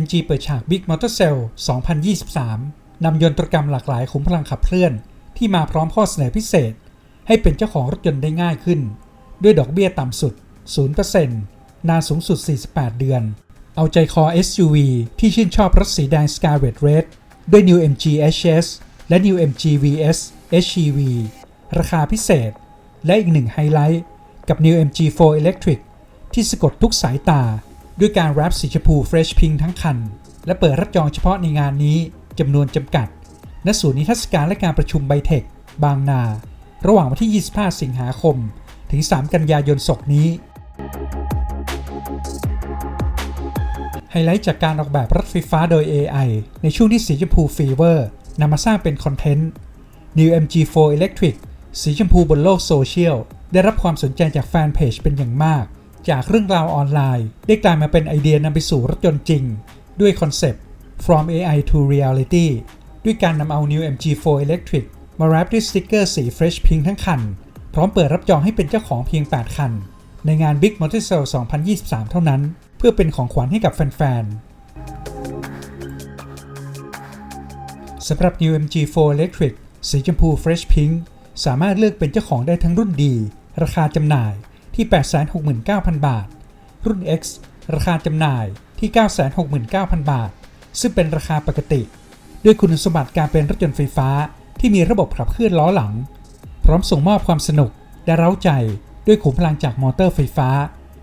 MG เปิดฉาก Big Motor Sale 2023 นำยนตรกรรมหลากหลายขุมพลังขับเคลื่อน ที่มาพร้อมข้อเสนอพิเศษ ให้เป็นเจ้าของรถยนต์ได้ง่ายขึ้น ด้วยดอกเบี้ยต่ำสุด 0%นานสูงสุด 48 เดือน เอาใจคอ SUV ที่ชื่นชอบรถสีแดง Scarlet Red ด้วย New MG HS และ New MG VS HEV ราคาพิเศษ และอีกหนึ่งไฮไลท์ กับ New MG4 Electric ที่สะกดทุกสายตา ด้วยการแรปสีชมพู Fresh Pink ทั้งคัน และเปิดรับจองเฉพาะในงานนี้จำนวนจำกัด ณ ศูนย์นิทรรศการและการประชุมไบเทค บางนา ระหว่างวันที่ 25 สิงหาคม ถึง 3 กันยายนศกนี้ ไฮไลท์จากการออกแบบรถไฟฟ้าโดย AI ในช่วงที่สีชมพูฟีเวอร์นำมาสร้างเป็นคอนเทนต์ New MG4 Electric สีชมพูบนโลกโซเชียล ได้รับความสนใจจากแฟนเพจเป็นอย่างมาก จากเรื่องราวออนไลน์ ได้กลายมาเป็นไอเดียนำไปสู่รถยนต์จริง ด้วยคอนเซปต์ From AI to Reality ด้วยการนำเอา New MG4 Electric มาแรปด้วยสติกเกอร์สี Fresh Pink ทั้งคัน พร้อมเปิดรับจองให้เป็นเจ้าของเพียง 8 คัน ในงาน Big Motor Sale 2023 เท่านั้น เพื่อเป็นของขวัญให้กับแฟน ๆ สำหรับ New MG4 Electric สีชมพู Fresh Pink สามารถเลือกเป็นเจ้าของได้ทั้งรุ่นดี ราคาจำหน่าย ที่ 869,000 บาท รุ่น X ราคาจำหน่ายที่ 969,000 บาท ซึ่งเป็นราคาปกติ ด้วยคุณสมบัติการเป็นรถยนต์ไฟฟ้าที่มีระบบขับเคลื่อนล้อหลัง พร้อมส่งมอบความสนุกและเร้าใจด้วยขุมพลังจากมอเตอร์ไฟฟ้า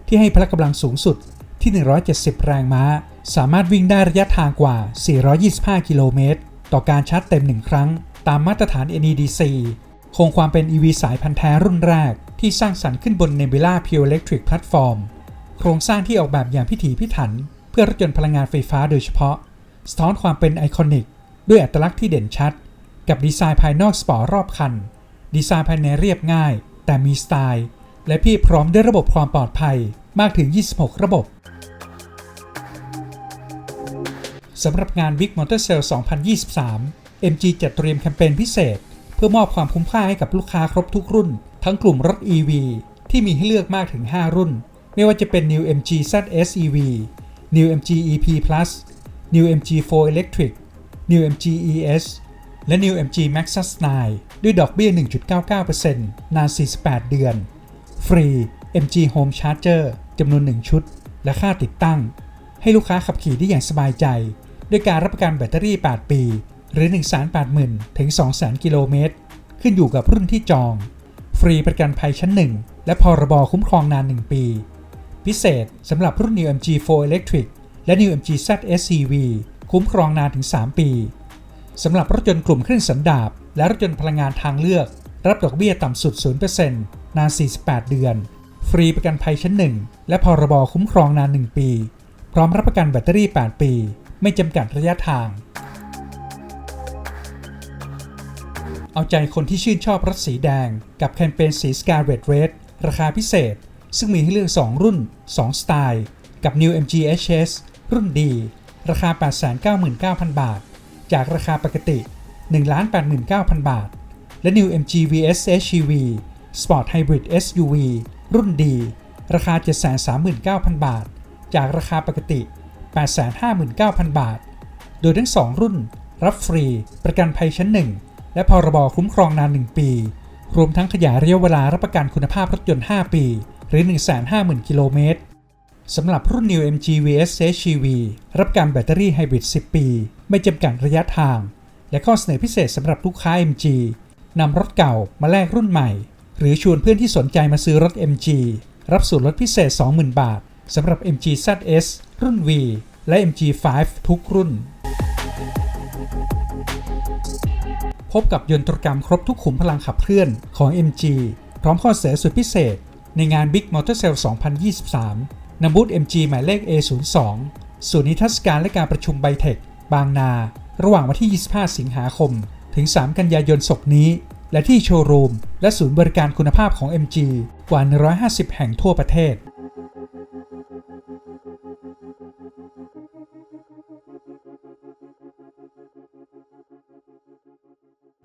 ที่ให้พละกำลังสูงสุดที่ 170 แรงม้า สามารถวิ่งได้ระยะทางกว่า 425 กิโลเมตร ต่อการชาร์จเต็ม 1 ครั้ง ตามมาตรฐาน NEDC คงความเป็น EV สายพันธุ์แท้รุ่นแรก ที่สร้างสรรค์ขึ้นบน Nebula Pure Electric Platform โครงสร้างที่ออกแบบอย่างพิถีพิถัน เพื่อรถยนต์พลังงานไฟฟ้าโดยเฉพาะ สะท้อนความเป็นไอคอนิก ด้วยอัตลักษณ์ที่เด่นชัด กับดีไซน์ภายนอกสปอร์รอบคัน ดีไซน์ภายในเรียบง่าย แต่มีสไตล์ และพี่พร้อมด้วยระบบความปลอดภัยมากถึง 26 ระบบสำหรับงาน Big Motor Sale 2023 MG จัดเตรียมแคมเปญพิเศษ เพื่อมอบความคุ้มค่าให้กับลูกค้าครบทุกรุ่น ทั้งกลุ่มรถ EV ที่มีให้เลือกมากถึง 5 รุ่น ไม่ว่าจะเป็น New MG ZS EV New MG EP Plus New MG4 Electric New MG ES และ New MG Maxus 9 ด้วยดอกเบี้ย 1.99%นาน 48 เดือน ฟรี MG Home Charger จำนวน 1 ชุด และค่าติดตั้ง ให้ลูกค้าขับขี่ได้อย่างสบายใจ ด้วยการรับประกันแบตเตอรี่ 8 ปี หรือ 180,000 ถึง200,000กิโลเมตร ขึ้นอยู่กับรุ่นที่จอง ฟรีประกันภัยชั้น 1 และพรบคุ้มครองนาน 1 ปี พิเศษสำหรับรุ่น New MG4 Electric และ New MG ZS EV คุ้มครองนานถึง 3 ปีสำหรับรถยนต์กลุ่มเครื่องสันดาปและรถยนต์พลังงานทางเลือก รับดอกเบี้ยต่ำสุด 0%นาน 48 เดือน ฟรีประกันภัยชั้น 1 และพรบคุ้มครองนาน 1 ปี พร้อมรับประกันแบตเตอรี่ 8 ปี ไม่จำกัดระยะทาง เอาใจคนที่ชื่นชอบรถสีแดง กับแคมเปญสี Scarlet Red ราคาพิเศษ ซึ่งมีให้เลือก 2 รุ่น 2 สไตล์ กับ New MG HS รุ่นดี ราคา 899,000 บาท จากราคาปกติ 189,000 บาท และ New MG VS HEV Sport Hybrid SUV รุ่นดี ราคา 739,000 บาท จากราคาปกติ 859,000 บาท โดยทั้ง 2 รุ่น รับฟรี ประกันภัยชั้น 1 และพรบคุ้มครองนาน 1 ปี รวมทั้งขยายระยะเวลารับประกันคุณภาพรถยนต์ 5 ปี หรือ 150,000 กิโลเมตรสำหรับรุ่น New MG VS HEV รับการแบตเตอรี่ไฮบริด 10 ปี ไม่จำกัดระยะทาง และข้อเสนอพิเศษสำหรับลูกค้า MG นำรถเก่ามาแลกรุ่นใหม่ หรือชวนเพื่อนที่สนใจมาซื้อรถ MG รับส่วนลดพิเศษ 20,000 บาทสำหรับ MG ZS รุ่น V และ MG5 ทุกรุ่น พบกับยนตรกรรมครบทุกขุมพลังขับเคลื่อนของ MG พร้อมข้อเสนอสุดพิเศษ ในงาน Big Motor Sale 2023นบูธ MG หมายเลข A02 ศูนย์นิทรรศการและการประชุมไบเทค บางนา ระหว่างวันที่ 25 สิงหาคม ถึง 3 กันยายนศกนี้ และที่โชว์รูม และศูนย์บริการคุณภาพของ MG กว่า 150 แห่งทั่วประเทศ